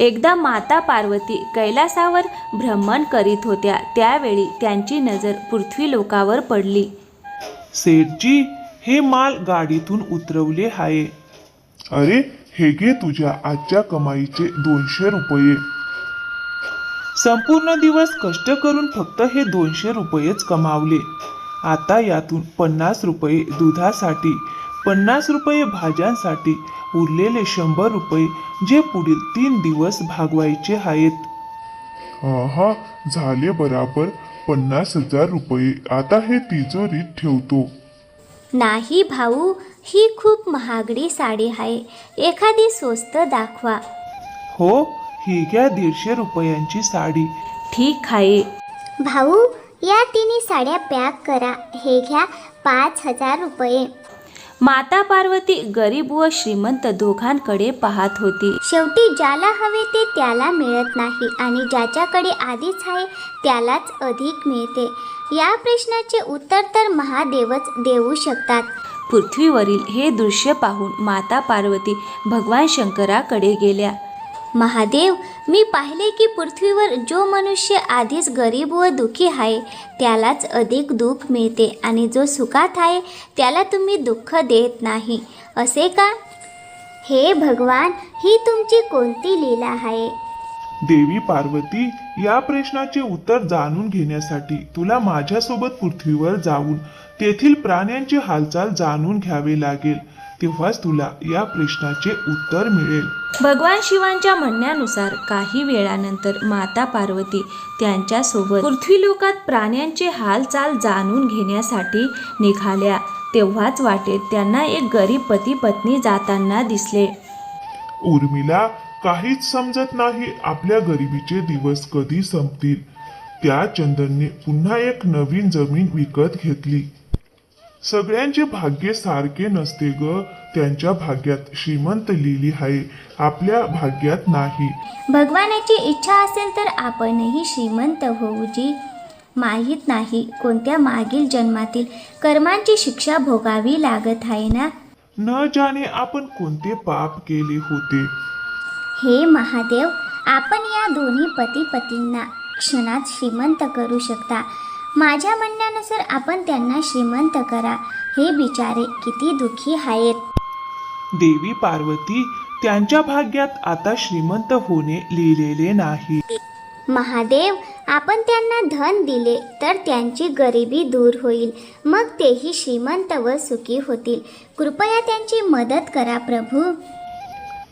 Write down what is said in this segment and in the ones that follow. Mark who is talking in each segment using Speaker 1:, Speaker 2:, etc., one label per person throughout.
Speaker 1: एकदा माता पार्वती कैलासावर भ्रमण करीत होत्या. त्यावेळी त्यांची नजर पृथ्वी लोकावर पडली.
Speaker 2: सेठजी हे माल गाडीतून उतरवले आहे
Speaker 3: अरे हे घे तुझ्या आजच्या कमाईचे दोनशे रुपये.
Speaker 2: संपूर्ण दिवस कष्ट करून फक्त हे दोनशे रुपयेच कमावले. आता यातून पन्नास रुपये दुधासाठी पन्नास रुपये भाज्यांसाठी उरलेले शंभर रुपये जे पुढील तीन दिवस भागवायचे आहेत.
Speaker 3: हा हा झाले बराबर. पन्नास हजार रुपये. आता हे तिजोरीत ठेवतो.
Speaker 4: नाही भाऊ ही खूप महागडी साडी आहे. एखादी स्वस्त दाखवा.
Speaker 2: हो ही घ्या दीडशे रुपयांची साडी.
Speaker 1: ठीक आहे.
Speaker 4: भाऊ या तिन्ही साड्या पॅक करा. हे घ्या पाच हजार रुपये.
Speaker 1: माता पार्वती गरीब व श्रीमंत दोघांकडे पाहत होती.
Speaker 4: शेवटी ज्याला हवे ते त्याला मिळत नाही आणि ज्याच्याकडे आधीच आहे त्यालाच अधिक मिळते. या प्रश्नाचे उत्तर तर महादेवच देऊ शकतात.
Speaker 1: पृथ्वीवरील हे दृश्य पाहून माता पार्वती भगवान शंकराकडे गेल्या.
Speaker 4: महादेव मी पाहिले की पृथ्वीवर जो मनुष्य आधीच गरीब व दुःखी आहे त्यालाच अधिक दुःख मिळते आणि जो सुखात आहे त्याला तुम्ही दुःख देत नाही. असे का? हे भगवान ही तुमची कोणती लीला आहे?
Speaker 3: देवी पार्वती या प्रश्नाचे उत्तर जाणून घेण्यासाठी तुला माझ्यासोबत पृथ्वीवर जाऊन तेथील प्राण्यांची हालचाल जाणून घ्यावे लागेल. तेव्हाच तुला या प्रश्नाचे उत्तर मिळेल.
Speaker 1: भगवान शिवांच्या म्हणण्यानुसार काही वेळानंतर माता पार्वती त्यांच्यासोबत पृथ्वीलोकात प्राण्यांचे हालचाल जाणून घेण्यासाठी निघाल्या. तेव्हाच वाटेत त्यांना एक गरीब पती पत्नी जाताना दिसले.
Speaker 3: उर्मिला काहीच समजत नाही आपल्या गरिबीचे दिवस कधी संपतील. त्या चंदनने पुन्हा एक नवीन जमीन विकत घेतली. सगळ्यांचे भाग्य सारखे नसते ग. त्यांच्या भाग्यात श्रीमंत लिहिली आहे. आपल्या भाग्यात नाही.
Speaker 4: भगवानाची इच्छा असेल तर आपणही श्रीमंत होऊ जी. माहीत नाही कोणत्या मागील जन्मातील कर्मांची शिक्षा भोगावी लागत आहे ना?
Speaker 3: न जाणे आपण कोणते पाप केले होते?
Speaker 4: हे महादेव आपण या दोन्ही पती पतींना क्षणात श्रीमंत करू शकता. माझ्या म्हणण्यानुसार आपण त्यांना श्रीमंत करा. हे बिचारे किती दुःखी आहेत.
Speaker 2: देवी पार्वती त्यांच्या भाग्यात आता श्रीमंत होणे लिहिलेले नाही.
Speaker 4: महादेव आपण त्यांना धन दिले तर त्यांची गरिबी दूर होईल. मग तेही श्रीमंत व सुखी होतील. कृपया त्यांची मदत करा प्रभू.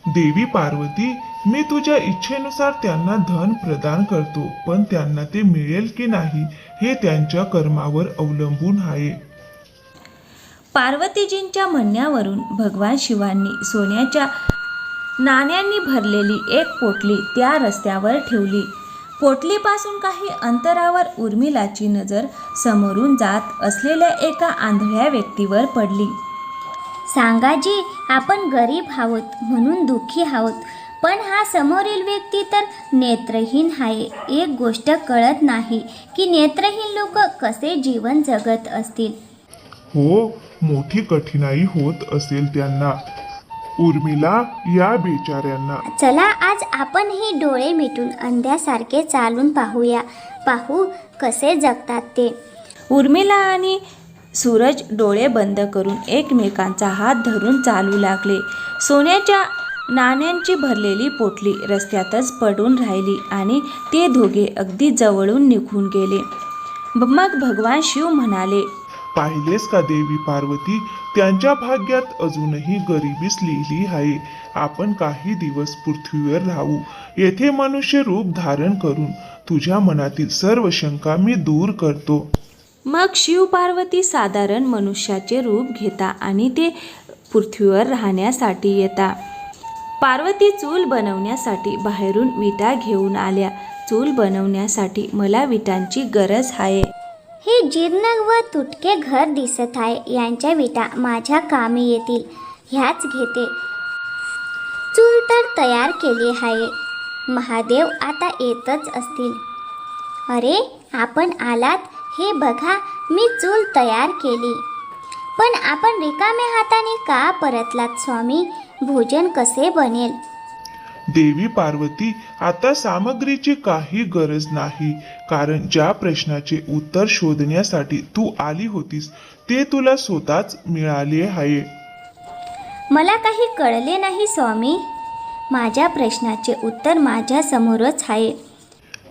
Speaker 3: देवी पार्वती मी तुझ्या इच्छेनुसार त्यांना धन प्रदान करतो पण त्यांना ते मिळेल की नाही हे त्यांच्या कर्मावर अवलंबून आहे.
Speaker 1: पार्वतीजींच्या म्हणण्यावरून भगवान शिवांनी सोन्याच्या नाण्यांनी भरलेली एक पोटली त्या रस्त्यावर ठेवली. पोटलीपासून काही अंतरावर उर्मिलाची नजर समोरून जात असलेल्या एका आंधळ्या व्यक्तीवर पडली.
Speaker 4: सांगाजी आपण गरीब आहोत म्हणून दुःखी आहोत. पण हा समोरील व्यक्ती तर नेत्रहीन आहे. एक गोष्ट कळत नाही की नेत्रहीन लोक कसे जीवन जगत असतील.
Speaker 3: हो मोठी कठीणाई होत असेल त्यांना. उर्मिला या बेचाऱ्यांना.
Speaker 4: चला आज आपण हे डोळे मिटून अंध्यासारखे चालून पाहूया. पाहू कसे जगतात ते.
Speaker 1: उर्मिला आणि सूरज डोळे बंद करून एकमेकांचा हात धरून चालू लागले. सोन्याच्या नाण्यांची भरलेली पोटली रस्त्यातच पडून राहिली आणि ते दोघे अगदी जवळून निघून गेले. मग भगवान शिव म्हणाले
Speaker 3: पाहिलेस का देवी पार्वती? त्यांच्या भाग्यात अजूनही गरिबीच लिहिली आहे. आपण काही दिवस पृथ्वीवर राहू. येथे मनुष्य रूप धारण करून तुझ्या मनातील सर्व शंका मी दूर करतो.
Speaker 1: मग शिव पार्वती साधारण मनुष्याचे रूप घेता आणि ते पृथ्वीवर राहण्यासाठी येता. पार्वती चूल बनवण्यासाठी बाहेरून विटा घेऊन आल्या. चूल बनवण्यासाठी मला विटांची गरज आहे.
Speaker 4: हे जीर्ण व तुटके घर दिसत आहे. यांच्या विटा माझ्या कामी येतील. ह्याच घेते. चूल तर तयार केली आहे. महादेव आता येतच असतील. अरे आपण आलात? हे बघा मी चूल तयार केली. पण आपण रिकाम्या हाताने का परतलात स्वामी? भोजन कसे बनेल?
Speaker 3: देवी पार्वती आता सामग्रीची काही गरज नाही कारण ज्या प्रश्नाचे उत्तर शोधण्यासाठी तू आली होतीस ते तुला स्वतःच मिळाले आहे.
Speaker 4: मला काही कळले नाही स्वामी. माझ्या प्रश्नाचे उत्तर माझ्या समोरच आहे.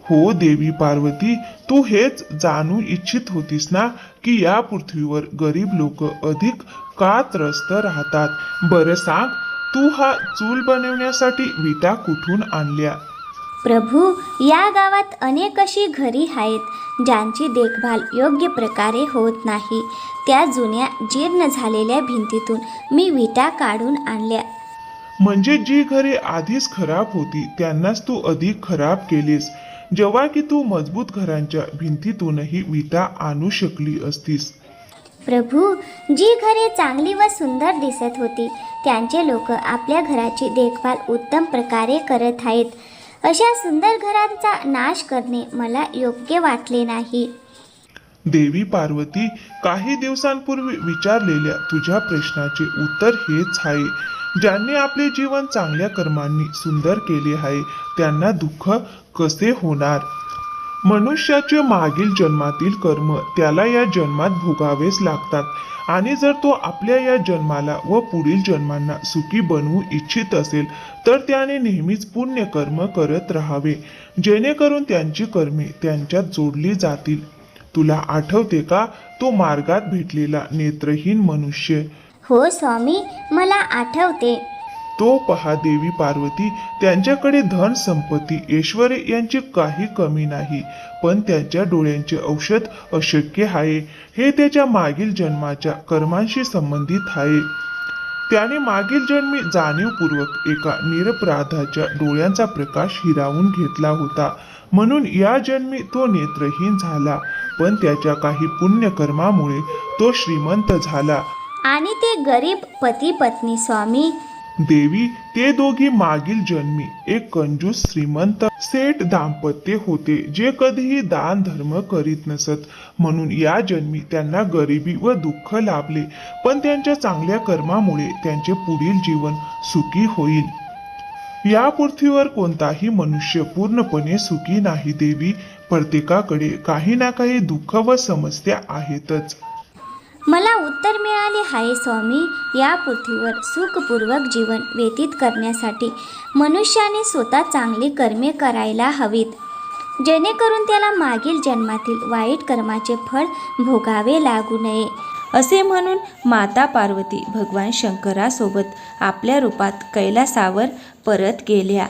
Speaker 3: हो देवी पार्वती तू हेच जाणू इच्छित होतीस ना की या पृथ्वीवर गरीब लोक अधिक का त्रस्त राहतात? बरं सांग तू हा चूल बनवण्यासाठी विटा कुठून आणल्या?
Speaker 4: प्रभू या गावात अनेक अशी घरी आहेत ज्यांची देखभाल योग्य प्रकारे होत नाही. त्या जुन्या जीर्ण झालेल्या भिंतीतून मी विटा काढून आणल्या.
Speaker 3: म्हणजे जी घरे आधीच खराब होती त्यांनाच तू अधिक खराब केलीस. जेव्हा की तू मजबूत घरांच्या भिंतीतूनही विटा आणू शकली असतीस.
Speaker 4: प्रभू जी घरे चांगली व सुंदर दिसत होती त्यांचे लोक आपल्या घराची देखभाल उत्तम प्रकारे करत आहेत. अशा सुंदर घरांचा नाश करणे मला योग्य वाटले नाही.
Speaker 3: देवी पार्वती काही दिवसांपूर्वी विचारलेल्या तुझ्या प्रश्नाचे उत्तर हेच आहे. ज्यांनी आपले जीवन चांगल्या कर्मांनी सुंदर केले आहे त्यांना दुःख कसे होणार? मनुष्याचे मागील जन्मातील कर्म त्याला या जन्मात भोगावेच लागतात. आणि जर तो आपल्या या जन्माला व पुढील जन्मांना सुखी बनवू इच्छित असेल तर त्याने नेहमीच पुण्य कर्म करत राहावे. जेणेकरून त्यांची कर्मे त्यांच्यात जोडली जातील. तुला आठवते का? तो मार्गात भेटलेला नेत्रहीन मनुष्य.
Speaker 4: हो स्वामी मला आठवते.
Speaker 3: तो पहा देवी पार्वती त्यांच्याकडे धन संपत्ती ऐश्वर यांची काही कमी नाही पण त्यांच्या डोळ्यांचे औषध अशक्य आहे. हे त्याच्या मागील जन्माच्या कर्मांशी संबंधित आहे. त्याने मागील जन्मी जाणीवपूर्वक एका निरपराधाच्या डोळ्यांचा प्रकाश हिरावून घेतला होता. म्हणून या जन्मी तो नेत्रहीन झाला पण त्याच्या काही पुण्यकर्मामुळे तो श्रीमंत झाला.
Speaker 4: आणि ते गरीब पती पत्नी स्वामी
Speaker 3: देवी ते दोघी मागील जन्मी एक कंजूस श्रीमंत सेठ दाम्पत्य होते जे कधीही दान धर्म करीत नसत. म्हणून या जन्मी त्यांना गरिबी व दुःख लाभले. पण त्यांच्या चांगल्या कर्मामुळे त्यांचे पुढील जीवन सुखी होईल. या पृथ्वीवर कोणताही मनुष्य पूर्णपणे सुखी नाही देवी. प्रत्येकाकडे काही ना काही दुःख व समस्या आहेतच.
Speaker 4: मला उत्तर मिळाले आहे स्वामी या पृथ्वीवर सुखपूर्वक जीवन व्यतीत करण्यासाठी मनुष्याने स्वतः चांगली कर्मे करायला हवीत. जेणेकरून त्याला मागील जन्मातील वाईट कर्माचे फळ भोगावे लागू नये.
Speaker 1: असे म्हणून माता पार्वती भगवान शंकरासोबत आपल्या रूपात कैलासावर परत गेल्या.